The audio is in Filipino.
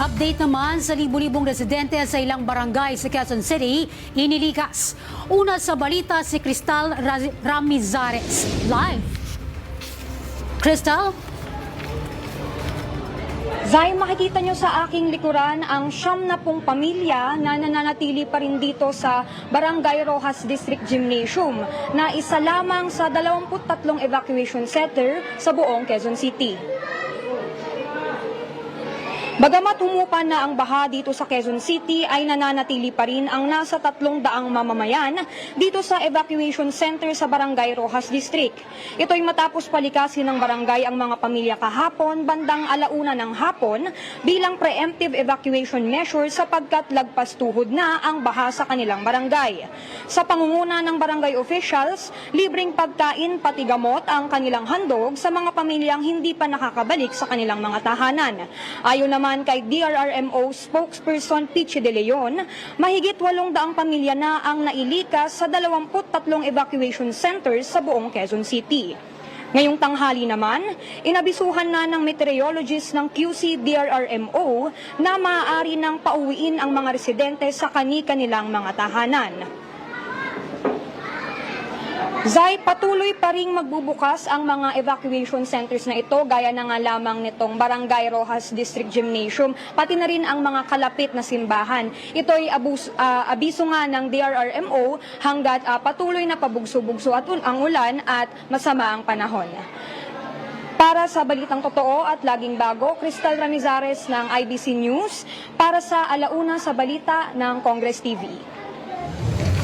Update naman sa libu-libong residente sa ilang barangay sa Quezon City, inilikas. Una sa balita si Cristal Ramizares. Live. Crystal? Zay, makikita nyo sa aking likuran ang siyam na pong pamilya na nananatili pa rin dito sa Barangay Rojas District Gymnasium na isa lamang sa 23 evacuation center sa buong Quezon City. Bagamat humupa na ang baha dito sa Quezon City ay nananatili pa rin ang nasa tatlong daang mamamayan dito sa evacuation center sa Barangay Rojas District. Ito'y matapos palikasin ng barangay ang mga pamilya kahapon bandang alauna ng hapon bilang preemptive evacuation measure sapagkat lagpas tuhod na ang baha sa kanilang barangay. Sa pangunguna ng barangay officials, libreng pagkain pati gamot ang kanilang handog sa mga pamilyang hindi pa nakakabalik sa kanilang mga tahanan. Ayon naman kay DRRMO spokesperson Pichi De Leon, mahigit 800 pamilya na ang nailikas sa 23 evacuation centers sa buong Quezon City. Ngayong tanghali naman, inabisuhan na ng meteorologist ng QC DRRMO na maaari nang pauwiin ang mga residente sa kani-kanilang mga tahanan. Zay, patuloy pa ring magbubukas ang mga evacuation centers na ito gaya na nga lamang nitong Barangay Rojas District Gymnasium, pati na rin ang mga kalapit na simbahan. Ito'y abus, ah, abiso nga ng DRRMO hanggat ah, patuloy na pabugso-bugso at un- ang ulan at masama ang panahon. Para sa Balitang Totoo at Laging Bago, Crystal Ramizares ng IBC News para sa Alauna sa Balita ng Congress TV.